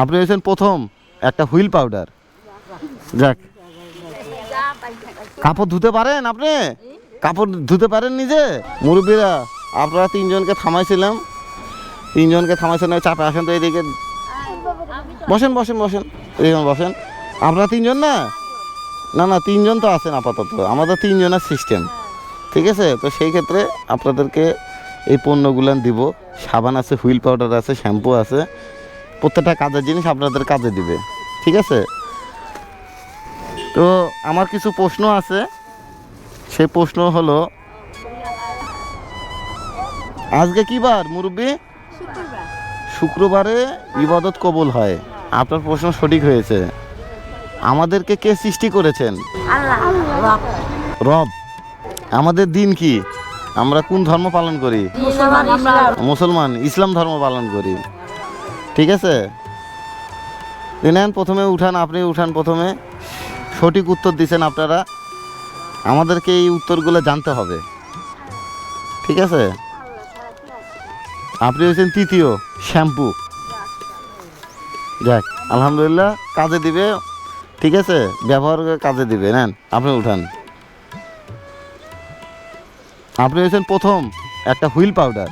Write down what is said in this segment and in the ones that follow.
আপনি হয়েছেন প্রথম একটা হুইল পাউডার। যাক। কাপড় ধুতে পারেন আপনি? কাপড় ধুতে পারেন নিজে? মুরব্বীরা, আপনারা তিনজনকে থামাইছিলাম। তিনজনকে থামাইছিলাম চাপে আসেন তো এইদিকে বসেন বসেন বসেন। এইরকম বসেন। আপনারা তিনজন না? না না, তিনজন তো আছেন আপাতত। আমাদের তিনজনের সিস্টেম। ঠিক আছে? তো সেই ক্ষেত্রে আপনাদেরকে এই পণ্যগুলো দিব। সাবান আছে, হুইল পাউডার আছে, শ্যাম্পু আছে। প্রত্যেকটা কাজের জিনিস আপনাদের কাজে দিবে। ঠিক আছে? তো আমার কিছু প্রশ্ন আছে। সেই প্রশ্ন হলো আজকে কি বার মুরব্বী? শুক্রবারে ইবাদত কবুল হয়। আপনার প্রশ্ন সঠিক হয়েছে। আমাদেরকে কে সৃষ্টি করেছেন? রব। আমাদের দিন কি? আমরা কোন ধর্ম পালন করি? মুসলমান ইসলাম ধর্ম পালন করি। ঠিক আছে? নেন প্রথমে উঠান, আপনি উঠান প্রথমে। সঠিক উত্তর দিছেন আপনারা। আমাদেরকে এই উত্তরগুলো জানতে হবে। ঠিক আছে? আপনি হয়েছেন তৃতীয়, শ্যাম্পু। যাক, আলহামদুলিল্লাহ, কাজে দিবে। ঠিক আছে? ব্যবহার কাজে দিবে। নেন, আপনি উঠান। আপনি হয়েছেন প্রথম, একটা হুইল পাউডার।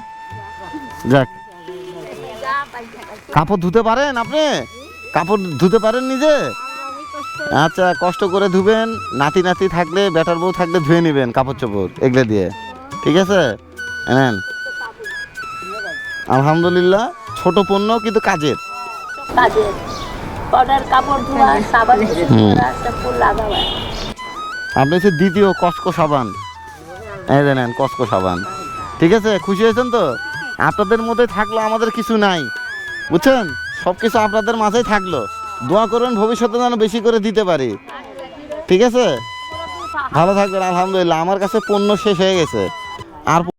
যাক কাপড় ধুতে পারেন আপনি? কাপড় ধুতে পারেন নিজে? আচ্ছা কষ্ট করে ধুবেন নাতি নাতি থাকলে বেটার বউ থাকলে ধুয়ে নেবেন কাপড় চোপড় এগুলো দিয়ে। ঠিক আছে? নেন আলহামদুলিল্লাহ ছোট পণ্য কিন্তু কাজের। কাজের। পাউডার কাপড় ধোয়া সাবান হুম। শ্যাম্পু লাগাবা আপনি হচ্ছে দ্বিতীয় কসকো সাবান। এই নেন কসকো সাবান। ঠিক আছে? খুশি হয়েছেন তো? আপনাদের মধ্যে থাকল আমাদের কিছু নাই। বুঝছেন? সব কিছু আপনাদের মাঝেই থাকল। দোয়া করবেন ভবিষ্যতে যেন বেশি করে দিতে পারি। ঠিক আছে? ভালো থাকবেন, আলহামদুলিল্লাহ। আমার কাছে পণ্য শেষ হয়ে গেছে। আর